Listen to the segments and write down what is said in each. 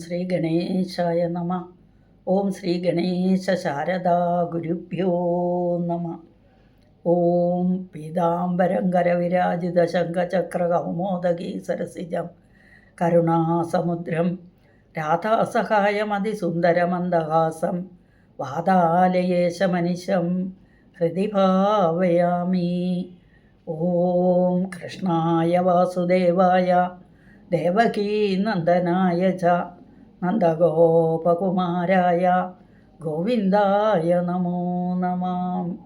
ശ്രീ ഗണേശായ നമ ഓം ശ്രീ ഗണേശ ശാരദാ ഗുരുഭ്യോ നമ ഓം പീതാംബരം കരവിരാജിത ശംഖചക്ര കൗമോദകീ സരസിജം കരുണാസമുദ്രം രാധാസഹായമതിസുന്ദരമന്ദഹാസം വാതാലയേശമനിശം ഹൃദി ഭാവയാമി ഓം കൃഷ്ണായ വാസുദേവായ ദേവകീ നന്ദനായ ച നന്ദഗോപകുമാരായ ഗോവിന്ദായ നമോ നമാം.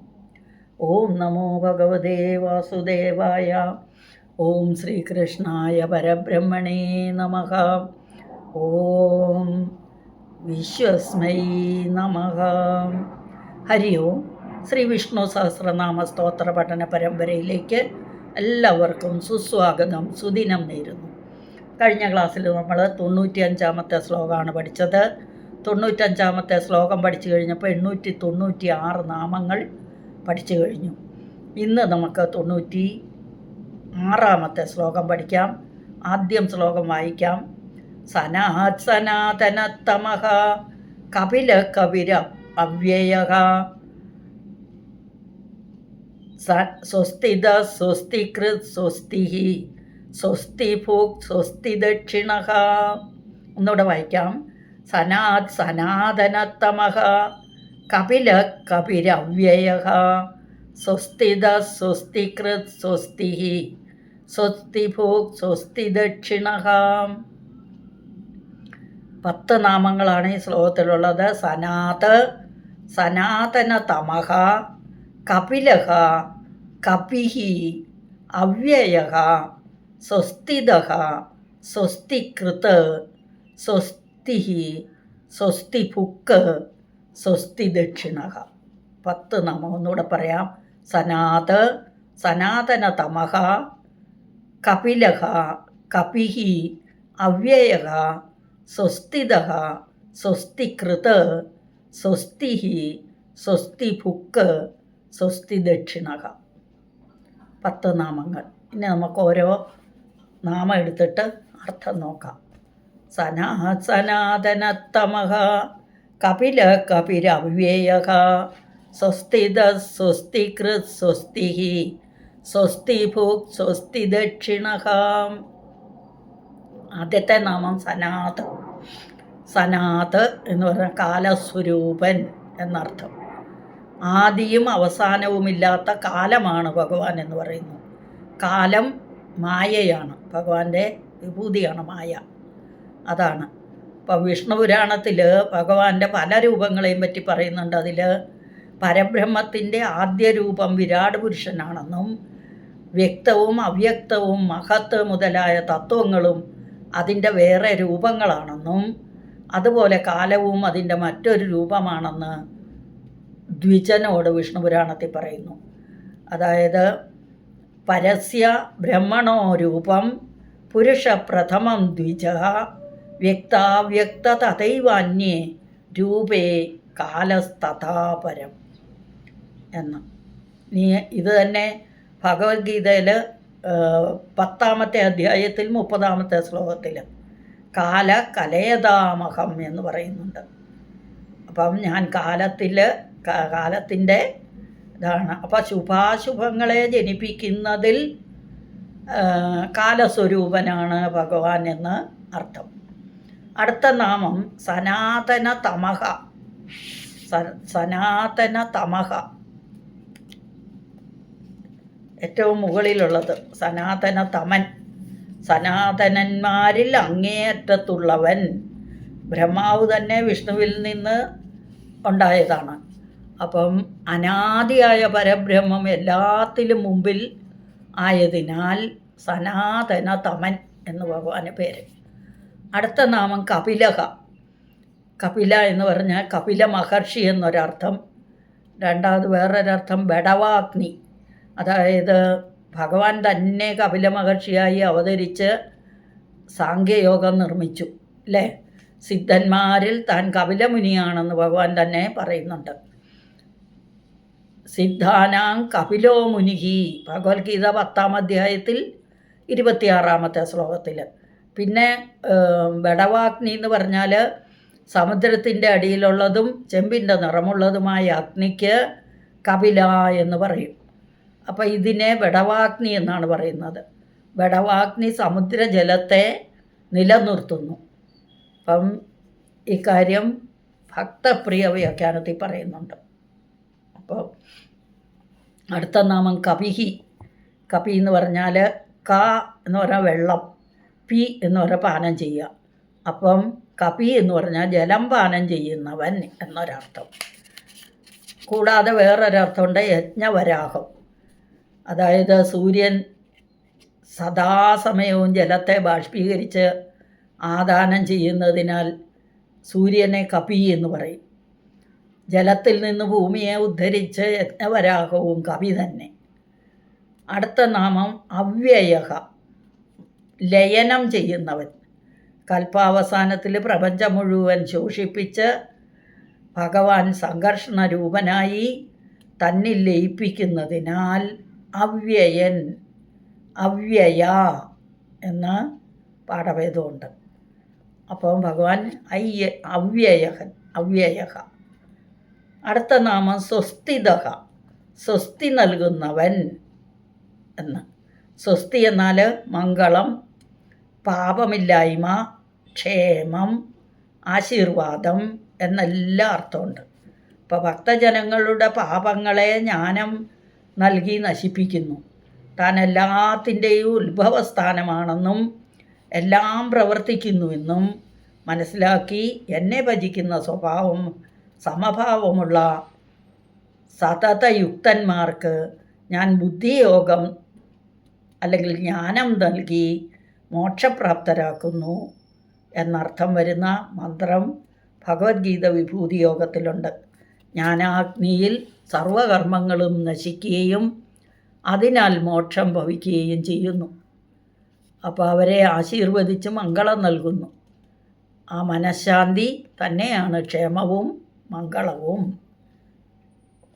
ഓം നമോ ഭഗവതേ വാസുദേവായ. ഓം ശ്രീകൃഷ്ണായ പരബ്രഹ്മണേ നമ. ഓം വിശ്വസ്മൈ നമ. ഹരി ഓം. ശ്രീ വിഷ്ണു സഹസ്രനാമ സ്തോത്ര പഠന പരമ്പരയിലേക്ക് എല്ലാവർക്കും സുസ്വാഗതം. സുദിനം നേരുന്നു. കഴിഞ്ഞ ക്ലാസ്സിൽ നമ്മൾ തൊണ്ണൂറ്റി അഞ്ചാമത്തെ ശ്ലോകമാണ് പഠിച്ചത്. തൊണ്ണൂറ്റഞ്ചാമത്തെ ശ്ലോകം പഠിച്ചു കഴിഞ്ഞപ്പോൾ എണ്ണൂറ്റി തൊണ്ണൂറ്റി ആറ് നാമങ്ങൾ പഠിച്ചു കഴിഞ്ഞു. ഇന്ന് നമുക്ക് തൊണ്ണൂറ്റി ആറാമത്തെ ശ്ലോകം പഠിക്കാം. ആദ്യം ശ്ലോകം വായിക്കാം. സനാത് സനാതനത്തമഹ കപില കവിര അവ്യയ സ്വസ്തിദ സ്വസ്തികൃത് സ്വസ്തി സ്വസ്തി ഭൂക് സ്വസ്തി ദക്ഷിണ ഒന്നുകൂടെ വായിക്കാം. സനാത് സനാതനത്തമഹ കപില കപിരവ്യയ. സ്വസ്തിദ കൃത് സ്വസ്തി. സ്വസ്തി ഭൂക് സ്വസ്തി ദക്ഷിണ പത്ത് നാമങ്ങളാണ് ഈ ശ്ലോകത്തിലുള്ളത്. സനാത് സനാതനതമഹ കപിലഹ കപിഹി അവ്യയ. സ്വസ്തിദ സ്വസ്തികൃത് സ്വസ്തി സ്വസ്തി ഭുക്ക് സ്വസ്തി ദക്ഷിണ പത്ത് നാമം ഒന്നുകൂടെ പറയാം. സനാത് സനാതനതമഹ കപില കപിഹി അവ്യയ സ്വസ്തിദ സ്വസ്തികൃത് സ്വസ്തി സ്വസ്തി ഭുക്ക് സ്വസ്തി ദക്ഷിണ പത്ത് നാമങ്ങൾ. ഇനി നമുക്ക് ഓരോ നാമം എടുത്തിട്ട് അർത്ഥം നോക്കാം. സനാ സനാതനത്തമഹ കപില കപിരവ്യയ സ്വസ്തിത സ്വസ്തികൃത് സ്വസ്തി സ്വസ്തി ഭൂക് സ്വസ്തി ദക്ഷിണ ആദ്യത്തെ നാമം സനാത്. സനാത് എന്ന് പറഞ്ഞാൽ കാലസ്വരൂപൻ എന്നർത്ഥം. ആദിയും അവസാനവുമില്ലാത്ത കാലമാണ് ഭഗവാൻ എന്ന് പറയുന്നു. കാലം മായയാണ്. ഭഗവാന്റെ വിഭൂതിയാണ് മായ. അതാണ്. ഇപ്പോൾ വിഷ്ണു പുരാണത്തിൽ ഭഗവാന്റെ പല രൂപങ്ങളെയും പറ്റി പറയുന്നുണ്ട്. അതിൽ പരബ്രഹ്മത്തിന്റെ ആദ്യ രൂപം വിരാട് പുരുഷനാണെന്നും വ്യക്തവും അവ്യക്തവും മഹത്ത് മുതലായ തത്വങ്ങളും അതിന്റെ വേറെ രൂപങ്ങളാണെന്നും അതുപോലെ കാലവും അതിന്റെ മറ്റൊരു രൂപമാണെന്ന് ദ്വിജനോട് വിഷ്ണു പുരാണത്തിൽ പറയുന്നു. അതായത് പരസ്യ ബ്രഹ്മണോ രൂപം പുരുഷപ്രഥമം ദ്വിജ. വ്യക്താവ്യക്ത തഥൈവാന്യേ രൂപേ കാലസ്തഥാപരം എന്ന്. നീ ഇത് തന്നെ ഭഗവത്ഗീതയിൽ പത്താമത്തെ അധ്യായത്തിൽ മുപ്പതാമത്തെ ശ്ലോകത്തിൽ കാല കലയതാമഹം എന്ന് പറയുന്നുണ്ട്. അപ്പം ഞാൻ കാലത്തിൽ കാലത്തിന്റെ ഇതാണ്. അപ്പോൾ ശുഭാശുഭങ്ങളെ ജനിപ്പിക്കുന്നതിൽ കാലസ്വരൂപനാണ് ഭഗവാൻ എന്ന് അർത്ഥം. അടുത്ത നാമം സനാതന തമഹ സനാതന തമഹ ഏറ്റവും മുകളിലുള്ളത് സനാതന തമൻ സനാതനന്മാരിൽ അങ്ങേയറ്റത്തുള്ളവൻ. ബ്രഹ്മാവ് തന്നെ വിഷ്ണുവിൽ നിന്ന് ഉണ്ടായതാണ്. അപ്പം അനാദിയായ പരബ്രഹ്മം എല്ലാത്തിലും മുമ്പിൽ ആയതിനാൽ സനാതന തമൻ എന്ന് ഭഗവാന് പേര്. അടുത്ത നാമം കപിലക കപില എന്ന് പറഞ്ഞാൽ കപില മഹർഷി എന്നൊരർത്ഥം. രണ്ടാമത് വേറൊരർത്ഥം ബടവാഗ്നി. അതായത് ഭഗവാൻ തന്നെ കപില മഹർഷിയായി അവതരിച്ച് സാങ്കേയോഗം നിർമ്മിച്ചു അല്ലേ സിദ്ധന്മാരിൽ താൻ കപിലമുനിയാണെന്ന് ഭഗവാൻ തന്നെ പറയുന്നുണ്ട്. സിദ്ധാനാം കപിലോ മുനിഹി. ഭഗവത്ഗീത പത്താം അധ്യായത്തിൽ ഇരുപത്തിയാറാമത്തെ ശ്ലോകത്തിൽ പിന്നെ വെടവാഗ്നി എന്ന് പറഞ്ഞാൽ സമുദ്രത്തിന്റെ അടിയിലുള്ളതും ചെമ്പിന്റെ നിറമുള്ളതുമായ അഗ്നിക്ക് കപില എന്ന് പറയും. അപ്പോൾ ഇതിനെ ബടവാഗ്നി എന്നാണ് പറയുന്നത്. ബടവാഗ്നി സമുദ്രജലത്തെ നിലനിർത്തുന്നു. അപ്പം ഇക്കാര്യം ഭക്തപ്രിയ വ്യാഖ്യാനത്തിൽ പറയുന്നുണ്ട്. അപ്പോൾ അടുത്ത നാമം കപിഹി. കപി എന്ന് പറഞ്ഞാൽ ക എന്ന് പറഞ്ഞാൽ വെള്ളം പി എന്ന് പറഞ്ഞാൽ പാനം ചെയ്യുക. അപ്പം കപി എന്ന് പറഞ്ഞാൽ ജലം പാനം ചെയ്യുന്നവൻ എന്നൊരർത്ഥം. കൂടാതെ വേറൊരർത്ഥമുണ്ട് യജ്ഞവരാഹം. അതായത് സൂര്യൻ സദാസമയവും ജലത്തെ ബാഷ്പീകരിച്ച് ആദാനം ചെയ്യുന്നതിനാൽ സൂര്യനെ കപി എന്ന് പറയും. ജലത്തിൽ നിന്ന് ഭൂമിയെ ഉദ്ധരിച്ച് യജ്ഞവരാഹവും കവി തന്നെ. അടുത്ത നാമം അവ്യയ ലയനം ചെയ്യുന്നവൻ. കൽപ്പാവസാനത്തിൽ പ്രപഞ്ചം മുഴുവൻ ശോഷിപ്പിച്ച് ഭഗവാൻ സംഘർഷണ രൂപനായി തന്നിൽ ലയിപ്പിക്കുന്നതിനാൽ അവ്യയൻ അവ്യയ എന്ന പാഠഭേദമുണ്ട്. അപ്പം ഭഗവാൻ അയ്യ അവ്യയഹൻ അവ്യയഹ. അടുത്ത നാമം സ്വസ്തിദഹ. സ്വസ്തി നൽകുന്നവൻ എന്ന്. സ്വസ്തി എന്നാൽ മംഗളം പാപമില്ലായ്മ ക്ഷേമം ആശീർവാദം എന്നെല്ലാം അർത്ഥമുണ്ട്. ഇപ്പോൾ ഭക്തജനങ്ങളുടെ പാപങ്ങളെ ജ്ഞാനം നൽകി നശിപ്പിക്കുന്നു. താൻ എല്ലാത്തിന്റെയും ഉത്ഭവസ്ഥാനമാണെന്നും എല്ലാം പ്രവർത്തിക്കുന്നുവെന്നും മനസ്സിലാക്കി എന്നെ ഭജിക്കുന്ന സ്വഭാവം സമഭാവമുള്ള സതതയുക്തന്മാർക്ക് ഞാൻ ബുദ്ധിയോഗം അല്ലെങ്കിൽ ജ്ഞാനം നൽകി മോക്ഷപ്രാപ്തരാക്കുന്നു എന്നർത്ഥം വരുന്ന മന്ത്രം ഭഗവത്ഗീത വിഭൂതി യോഗത്തിലുണ്ട് ജ്ഞാനാഗ്നിയിൽ സർവകർമ്മങ്ങളും നശിക്കുകയും അതിനാൽ മോക്ഷം ഭവിക്കുകയും ചെയ്യുന്നു. അപ്പോൾ അവരെ ആശീർവദിച്ച് മംഗളം നൽകുന്നു. ആ മനഃശാന്തി തന്നെയാണ് ക്ഷേമവും മംഗളവും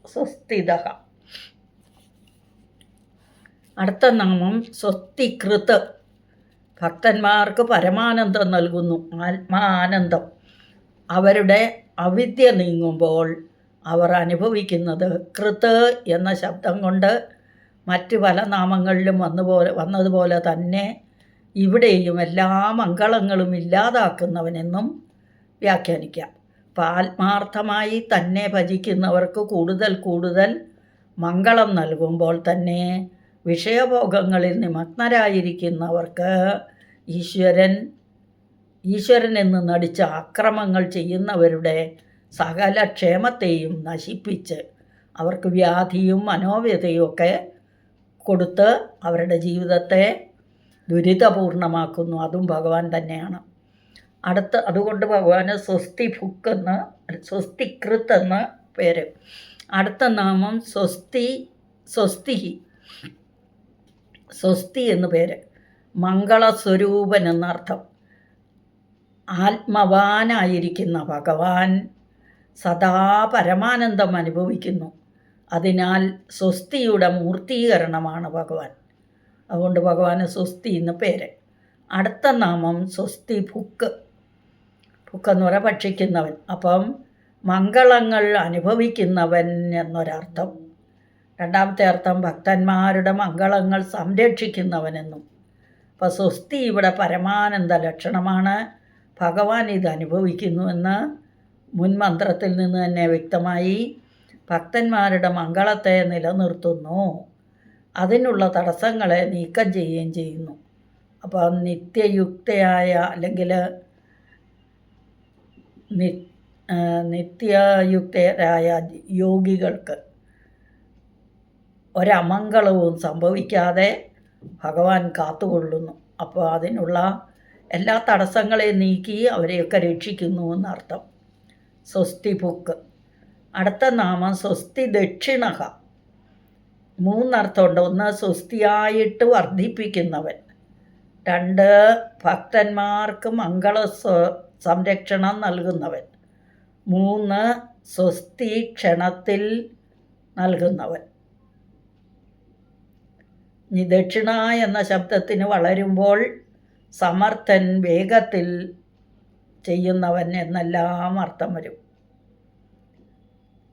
സ്വസ്തിത അടുത്ത നാമം സ്വസ്തികൃത്. ഭക്തന്മാർക്ക് പരമാനന്ദം നൽകുന്നു. ആത്മാനന്ദം. അവരുടെ അവിദ്യ നീങ്ങുമ്പോൾ അവർ അനുഭവിക്കുന്നത് കൃത് എന്ന ശബ്ദം കൊണ്ട് മറ്റ് പല നാമങ്ങളിലും വന്നുപോലെ വന്നതുപോലെ തന്നെ ഇവിടെയും എല്ലാ മംഗളങ്ങളും ഇല്ലാതാക്കുന്നവനെന്നും വ്യാഖ്യാനിക്കാം. ആത്മാർത്ഥമായി തന്നെ ഭജിക്കുന്നവർക്ക് കൂടുതൽ കൂടുതൽ മംഗളം നൽകുമ്പോൾ തന്നെ വിഷയഭോഗങ്ങളിൽ നിമഗ്നരായിരിക്കുന്നവർക്ക് ഈശ്വരൻ ഈശ്വരൻ എന്ന് നടിച്ച അക്രമങ്ങൾ ചെയ്യുന്നവരുടെ സകല ക്ഷേമത്തെയും നശിപ്പിച്ച് അവർക്ക് വ്യാധിയും മനോവ്യതയും ഒക്കെ കൊടുത്ത് അവരുടെ ജീവിതത്തെ ദുരിതപൂർണമാക്കുന്നു. അതും ഭഗവാൻ തന്നെയാണ്. അടുത്ത അതുകൊണ്ട് ഭഗവാന് സ്വസ്തി ഭുക്ക് എന്ന് സ്വസ്തി കൃത്ത് എന്ന പേര്. അടുത്ത നാമം സ്വസ്തി സ്വസ്തി സ്വസ്തി എന്ന് പേര്. മംഗളസ്വരൂപൻ എന്നർത്ഥം. ആത്മവാനായിരിക്കുന്ന ഭഗവാൻ സദാ പരമാനന്ദം അനുഭവിക്കുന്നു. അതിനാൽ സ്വസ്തിയുടെ മൂർത്തീകരണമാണ് ഭഗവാൻ. അതുകൊണ്ട് ഭഗവാന് സ്വസ്തി എന്ന് പേര്. അടുത്ത നാമം സ്വസ്തി ഭുക്ക് ഭുക്ക് എന്ന് ഭക്ഷിക്കുന്നവൻ. അപ്പം മംഗളങ്ങൾ അനുഭവിക്കുന്നവൻ എന്നൊരർത്ഥം. രണ്ടാമത്തെ അർത്ഥം ഭക്തന്മാരുടെ മംഗളങ്ങൾ സംരക്ഷിക്കുന്നവനെന്നും അപ്പോൾ സ്വസ്തി ഇവിടെ പരമാനന്ദ ലക്ഷണമാണ്. ഭഗവാൻ ഇത് അനുഭവിക്കുന്നുവെന്ന് മുൻ മന്ത്രത്തിൽ നിന്ന് തന്നെ വ്യക്തമായി ഭക്തന്മാരുടെ മംഗളത്തെ നിലനിർത്തുന്നു. അതിനുള്ള തടസ്സങ്ങളെ നീക്കം ചെയ്യുകയും ചെയ്യുന്നു. അപ്പോൾ നിത്യയുക്തയായ അല്ലെങ്കിൽ നി നിത്യായുക്തരായ യോഗികൾക്ക് ഒരമംഗളവും സംഭവിക്കാതെ ഭഗവാൻ കാത്തുകൊള്ളുന്നു. അപ്പോൾ അതിനുള്ള എല്ലാ തടസ്സങ്ങളെയും നീക്കി അവരെയൊക്കെ രക്ഷിക്കുന്നു എന്നർത്ഥം. സ്വസ്തി ബുക്ക് അടുത്ത നാമം സ്വസ്തി ദക്ഷിണക മൂന്നർത്ഥമുണ്ട്. ഒന്ന് സ്വസ്തിയായിട്ട് വർദ്ധിപ്പിക്കുന്നവൻ. രണ്ട് ഭക്തന്മാർക്ക് മംഗള സംരക്ഷണം നൽകുന്നവൻ. മൂന്ന് സ്വസ്തി ക്ഷണത്തിൽ നൽകുന്നവൻ. ഇനി ദക്ഷിണ എന്ന ശബ്ദത്തിന് വളരുമ്പോൾ സമർത്ഥൻ വേഗത്തിൽ ചെയ്യുന്നവൻ എന്നെല്ലാം അർത്ഥം വരും.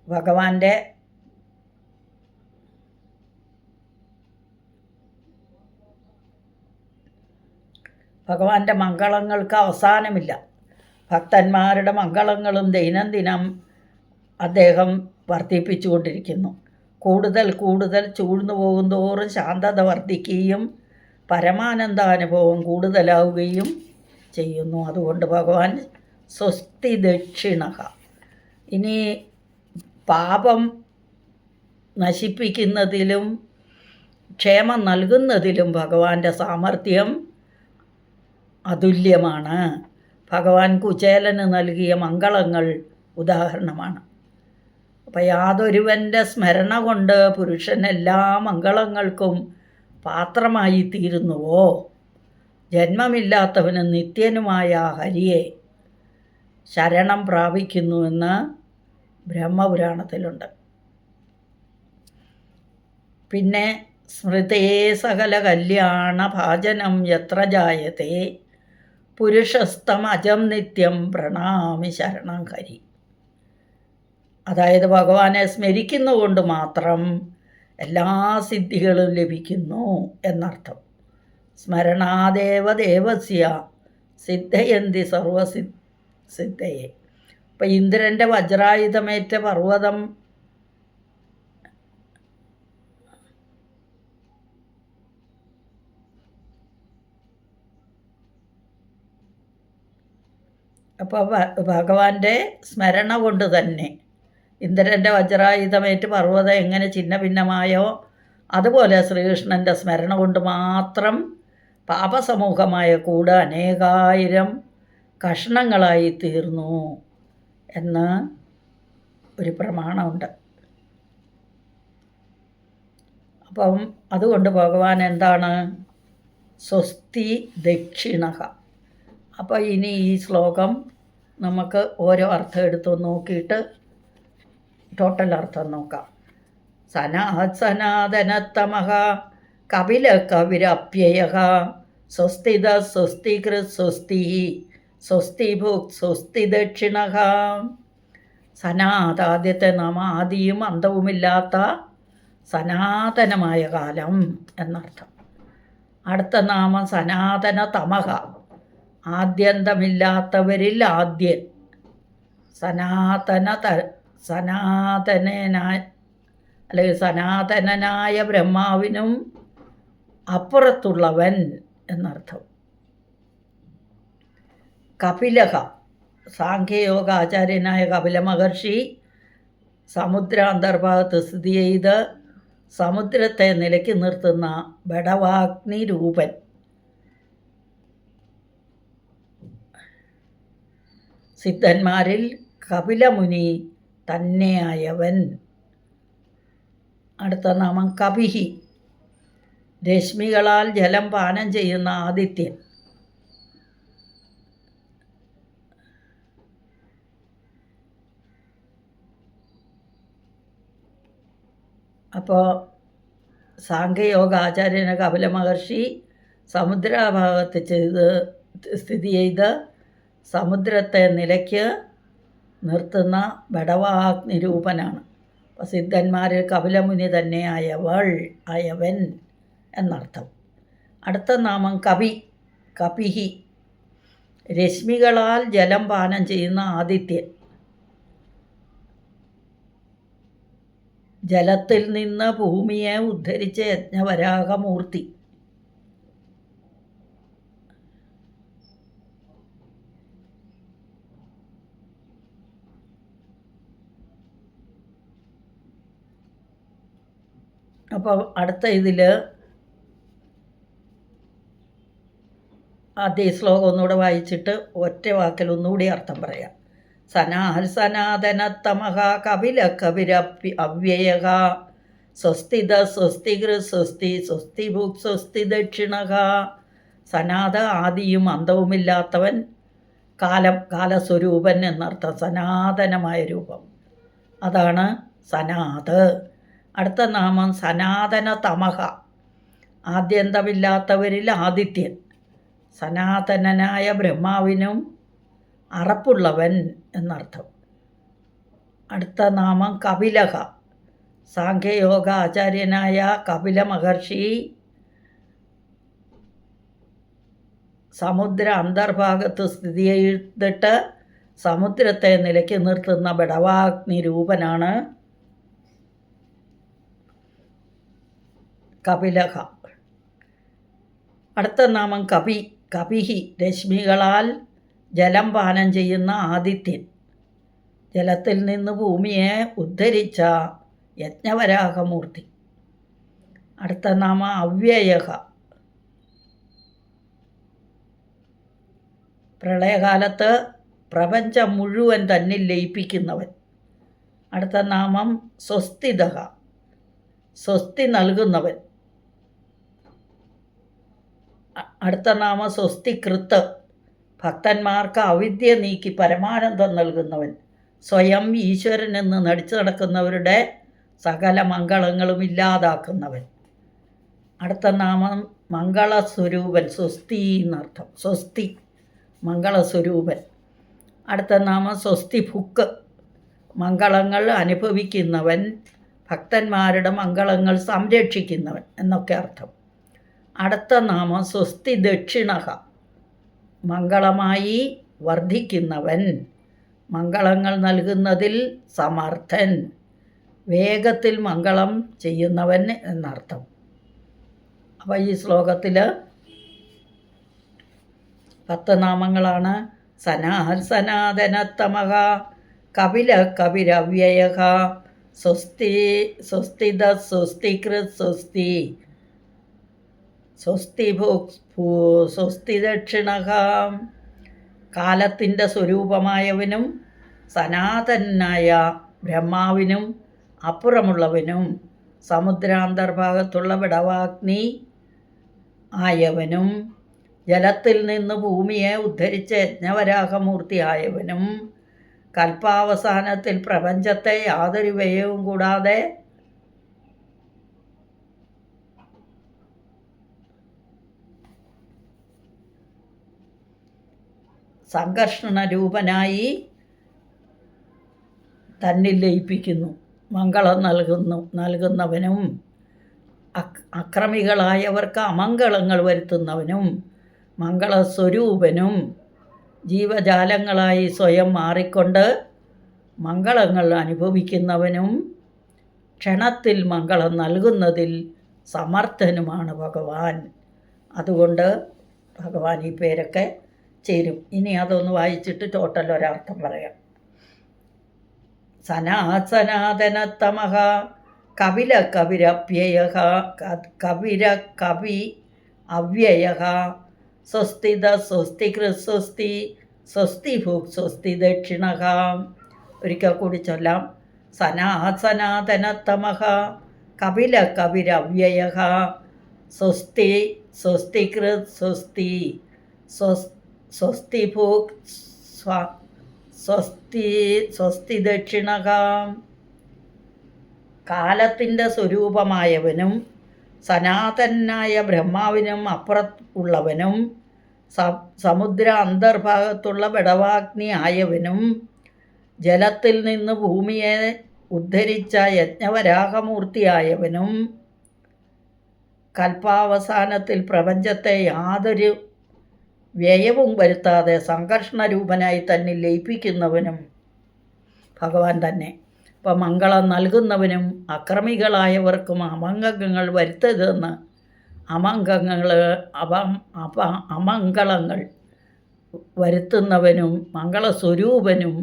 ഭഗവാന്റെ ഭഗവാന്റെ മംഗളങ്ങൾക്ക് അവസാനമില്ല. ഭക്തന്മാരുടെ മംഗളങ്ങളും ദൈനംദിനം അദ്ദേഹം വർദ്ധിപ്പിച്ചുകൊണ്ടിരിക്കുന്നു. കൂടുതൽ കൂടുതൽ ചൂഴ്ന്നു പോകുന്തോറും ശാന്തത വർദ്ധിക്കുകയും പരമാനന്ദാനുഭവം കൂടുതലാവുകയും ചെയ്യുന്നു. അതുകൊണ്ട് ഭഗവാൻ സ്വസ്തി ദക്ഷിണ. ഇനി പാപം നശിപ്പിക്കുന്നതിലും ക്ഷേമം നൽകുന്നതിലും ഭഗവാന്റെ സാമർഥ്യം അതുല്യമാണ്. ഭഗവാൻ കുചേലന് നൽകിയ മംഗളങ്ങൾ ഉദാഹരണമാണ്. അപ്പം യാതൊരുവന്റെ സ്മരണ കൊണ്ട് പുരുഷൻ എല്ലാ മംഗളങ്ങൾക്കും പാത്രമായി തീരുന്നുവോ? ജന്മമില്ലാത്തവനും നിത്യനുമായ ഹരിയെ ശരണം പ്രാപിക്കുന്നുവെന്ന് ബ്രഹ്മപുരാണത്തിലുണ്ട്. പിന്നെ സ്മൃതേ സകല കല്യാണ ഭാജനം യത്ര ജായത്തെ പുരുഷസ്തം അജം നിത്യം പ്രണാമി ശരണം ഹരി. അതായത് ഭഗവാനെ സ്മരിക്കുന്നതുകൊണ്ട് മാത്രം എല്ലാ സിദ്ധികളും ലഭിക്കുന്നു എന്നർത്ഥം. സ്മരണാദേവ ദേവസ്യ സിദ്ധയന്തി സർവസി സിദ്ധയെ. ഇപ്പം ഇന്ദ്രന്റെ വജ്രായുധമേറ്റ പർവതം അപ്പോൾ ഭഗവാന്റെ സ്മരണ കൊണ്ട് തന്നെ ഇന്ദ്രന്റെ വജ്രായുധമേറ്റ് പർവതം എങ്ങനെ ചിന്ന ഭിന്നമായോ അതുപോലെ ശ്രീകൃഷ്ണന്റെ സ്മരണ കൊണ്ട് മാത്രം പാപസമൂഹമായ കൂട് അനേകായിരം കഷ്ണങ്ങളായി തീർന്നു എന്ന് ഒരു പ്രമാണമുണ്ട്. അപ്പം അതുകൊണ്ട് ഭഗവാൻ എന്താണ്? സ്വസ്തി ദക്ഷിണക അപ്പോൾ ഇനി ഈ ശ്ലോകം നമുക്ക് ഓരോ അർത്ഥം എടുത്ത് നോക്കിയിട്ട് ടോട്ടൽ അർത്ഥം നോക്കാം. സനാത് സനാതനത്തമഹ കപില കവിരപ്യയ സ്വസ്തിത സ്വസ്തികൃത് സ്വസ്തി സ്വസ്തി ഭുക് സ്വസ്തി ദക്ഷിണ സനാത് ആദ്യത്തെ നാമ ആദിയും അന്തവുമില്ലാത്ത സനാതനമായ കാലം എന്നർത്ഥം. അടുത്ത നാമം സനാതന തമഹ ആദ്യന്തമില്ലാത്തവരിൽ ആദ്യൻ. സനാതന ത സനാതനായ അല്ലെങ്കിൽ സനാതനനായ ബ്രഹ്മാവിനും അപ്പുറത്തുള്ളവൻ എന്നർത്ഥം. കപിലക സാഖ്യയോഗ ആചാര്യനായ കപില മഹർഷി സമുദ്രാന്തർഭാഗത്ത് സ്ഥിതി ചെയ്ത് സമുദ്രത്തെ നിലയ്ക്ക് നിർത്തുന്ന ബടവാഗ്നി രൂപൻ സിദ്ധന്മാരിൽ കപിലമുനി തന്നെയായവൻ. അടുത്ത നാമം കപിഹി. രശ്മികളാൽ ജലം പാനം ചെയ്യുന്ന ആദിത്യൻ. അപ്പോൾ സാങ്കയോഗ ആചാര്യന കപില മഹർഷി സമുദ്രഭാഗത്ത് ചെയ്ത് സ്ഥിതി ചെയ്ത് സമുദ്രത്തെ നിലയ്ക്ക് നിർത്തുന്ന ബടവാഗ്നിരൂപനാണ് അപ്പോൾ സിദ്ധന്മാരിൽ കപിലമുനി തന്നെ അയവൾ അയവൻ എന്നർത്ഥം. അടുത്ത നാമം കവി കപിഹി. രശ്മികളാൽ ജലം പാനം ചെയ്യുന്ന ആദിത്യൻ. ജലത്തിൽ നിന്ന് ഭൂമിയെ ഉദ്ധരിച്ച യജ്ഞവരാഹമൂർത്തി. അപ്പോൾ അടുത്ത ഇതിൽ ആദ്യ ശ്ലോകം ഒന്നുകൂടെ വായിച്ചിട്ട് ഒറ്റ വാക്കിൽ ഒന്നുകൂടി അർത്ഥം പറയാം. സനാഹൽ സനാതനത്തമഹ കപില കപിരപ്പി അവ്യയ സ്വസ്തിത സ്വസ്തികൃ സ്വസ്തി സ്വസ്തി ഭുക് സ്വസ്തി ദക്ഷിണ സനാത ആദിയും അന്തവുമില്ലാത്തവൻ കാലം കാലസ്വരൂപൻ എന്നർത്ഥം സനാതനമായ രൂപം. അതാണ് സനാത്. അടുത്ത നാമം സനാതന തമഹ ആദ്യന്തമില്ലാത്തവരിൽ ആദിത്യൻ. സനാതനനായ ബ്രഹ്മാവിനും അറപ്പുള്ളവൻ എന്നർത്ഥം. അടുത്ത നാമം കപിലഹ. സാഖ്യയോഗ ആചാര്യനായ കപില മഹർഷി സമുദ്ര അന്തർഭാഗത്ത് സ്ഥിതി ചെയ്തിട്ട് സമുദ്രത്തെ നിലയ്ക്ക് നിർത്തുന്ന ബടവാഗ്നി രൂപനാണ് കപിലഹ അടുത്ത നാമം കപി കപിഹി രശ്മികളാൽ ജലം പാനം ചെയ്യുന്ന ആദിത്യൻ. ജലത്തിൽ നിന്ന് ഭൂമിയെ ഉദ്ധരിച്ച യജ്ഞവരാഹമൂർത്തി. അടുത്ത നാമ അവ്യയ പ്രളയകാലത്ത് പ്രപഞ്ചം മുഴുവൻ തന്നിൽ ലയിപ്പിക്കുന്നവൻ. അടുത്ത നാമം സ്വസ്തിത സ്വസ്തി നൽകുന്നവൻ. അടുത്ത നാമം സ്വസ്തികൃത്ത് ഭക്തന്മാർക്ക് അവിദ്യ നീക്കി പരമാനന്ദം നൽകുന്നവൻ. സ്വയം ഈശ്വരൻ എന്ന് നടിച്ചു നടക്കുന്നവരുടെ സകല മംഗളങ്ങളും ഇല്ലാതാക്കുന്നവൻ. അടുത്ത നാമം മംഗളസ്വരൂപൻ സ്വസ്തി എന്നർത്ഥം. സ്വസ്തി മംഗളസ്വരൂപൻ. അടുത്ത നാമം സ്വസ്തി ഭുക്ക് മംഗളങ്ങൾ അനുഭവിക്കുന്നവൻ ഭക്തന്മാരുടെ മംഗളങ്ങൾ സംരക്ഷിക്കുന്നവൻ എന്നൊക്കെ അർത്ഥം. അടുത്ത നാമം സ്വസ്തി ദക്ഷിണ മംഗളമായി വർദ്ധിക്കുന്നവൻ. മംഗളങ്ങൾ നൽകുന്നതിൽ സമർത്ഥൻ. വേഗത്തിൽ മംഗളം ചെയ്യുന്നവൻ എന്നർത്ഥം. അപ്പോൾ ഈ ശ്ലോകത്തിൽ പത്ത് നാമങ്ങളാണ്. സനാഹൻ സനാതനത്തമക കപില കപിരവ്യയ സ്വസ്തി സ്വസ്തിത സ്വസ്തികൃത് സ്വസ്തി. സ്വസ്തി ഭൂ സ്വസ്തി ദക്ഷിണ കാലത്തിന്റെ സ്വരൂപമായവനും സനാതനായ ബ്രഹ്മാവിനും അപ്പുറമുള്ളവനും സമുദ്രാന്തർഭാഗത്തുള്ള വിടവാഗ്നി ആയവനും ജലത്തിൽ നിന്ന് ഭൂമിയെ ഉദ്ധരിച്ച യജ്ഞവരാഹമൂർത്തിയായവനും കൽപ്പാവസാനത്തിൽ പ്രപഞ്ചത്തെ യാതൊരു വ്യയവും കൂടാതെ സംഘർഷണ രൂപനായി തന്നിൽ ലയിപ്പിക്കുന്നു മംഗളം നൽകുന്നു നൽകുന്നവനും അക്രമികളായവർക്ക് അമംഗളങ്ങൾ വരുത്തുന്നവനും മംഗളസ്വരൂപനും ജീവജാലങ്ങളായി സ്വയം മാറിക്കൊണ്ട് മംഗളങ്ങൾ അനുഭവിക്കുന്നവനും ക്ഷണത്തിൽ മംഗളം നൽകുന്നതിൽ സമർത്ഥനുമാണ് ഭഗവാൻ. അതുകൊണ്ട് ഭഗവാൻ ഈ പേരൊക്കെ ചേരും. ഇനി അതൊന്ന് വായിച്ചിട്ട് ടോട്ടൽ ഒരർത്ഥം പറയാം. സനാസനാതനത്തമഹ കപില കവിരപ്യയ കവിര കവി അവ്യയ സ്വസ്തിത സ്വസ്തി സ്വസ്തി സ്വസ്തി ഭൂക് സ്വസ്തി ദക്ഷിണ ഒരിക്കൽ കൂടി ചൊല്ലാം. സനാസനാതനത്തമഹ കപില കവിരവ്യയ സ്വസ്തി സ്വസ്തി കൃത് സ്വസ്തി സ്വസ് സ്വസ്തി ഭൂക് സ്വ സ്വസ്തി സ്വസ്തി ദക്ഷിണകാം കാലത്തിന്റെ സ്വരൂപമായവനും സനാതനായ ബ്രഹ്മാവിനും അപ്പുറത്തുള്ളവനും സ സമുദ്ര അന്തർഭാഗത്തുള്ള ബടവാഗ്നി ആയവനും ജലത്തിൽ നിന്ന് ഭൂമിയെ ഉദ്ധരിച്ച യജ്ഞവരാഹമൂർത്തിയായവനും കൽപ്പാവസാനത്തിൽ പ്രപഞ്ചത്തെ യാതൊരു വ്യയവും വരുത്താതെ സംഘർഷണരൂപനായി തന്നെ ലയിപ്പിക്കുന്നവനും ഭഗവാൻ തന്നെ. അപ്പം മംഗളം നൽകുന്നവനും അക്രമികളായവർക്കും അമംഗങ്ങൾ വരുത്തരുതെന്ന് അമംഗങ്ങൾ അപം അപ അമംഗളങ്ങൾ വരുത്തുന്നവനും മംഗളസ്വരൂപനും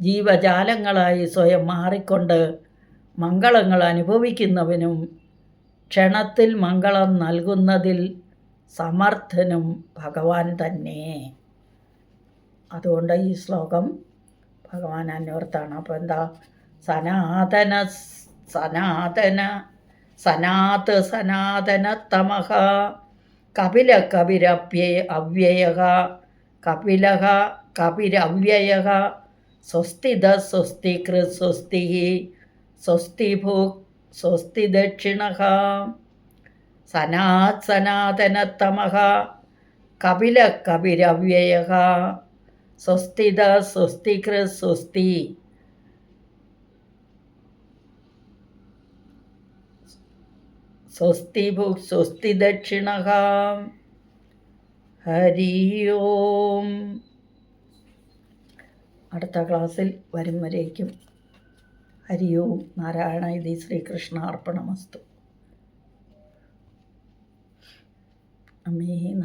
ജീവജാലങ്ങളായി സ്വയം മാറിക്കൊണ്ട് മംഗളങ്ങൾ അനുഭവിക്കുന്നവനും ക്ഷണത്തിൽ മംഗളം നൽകുന്നതിൽ സമർത്ഥനും ഭഗവാൻ തന്നെ. അതുകൊണ്ട് ഈ ശ്ലോകം ഭഗവാൻ അന്വർത്താണ്. അപ്പോൾ എന്താ? സനാതന സനാതന സനാത് സനാതന തമഹ കപില കപിരപ്യയ അവ്യയ കപില കപിരവ്യയ സ്വസ്തിദ കൃത് സ്വസ്തി സ്വസ്തി ഭൂ സ്വസ്തി ദക്ഷിണ സനാത് സനാതനത്തമഹ കപില കപിരവ്യയ സ്വസ്തിത സ്വസ്തികൃ സ്വസ്തി സ്വസ്തി ഭു സ്വസ്തി ദക്ഷിണ ഹരി ഓം. അടുത്ത ക്ലാസ്സിൽ വരും വരേക്കും ഹരി ഓം. നാരായണ ഇതി ശ്രീകൃഷ്ണ അർപ്പണമസ്തു Amém,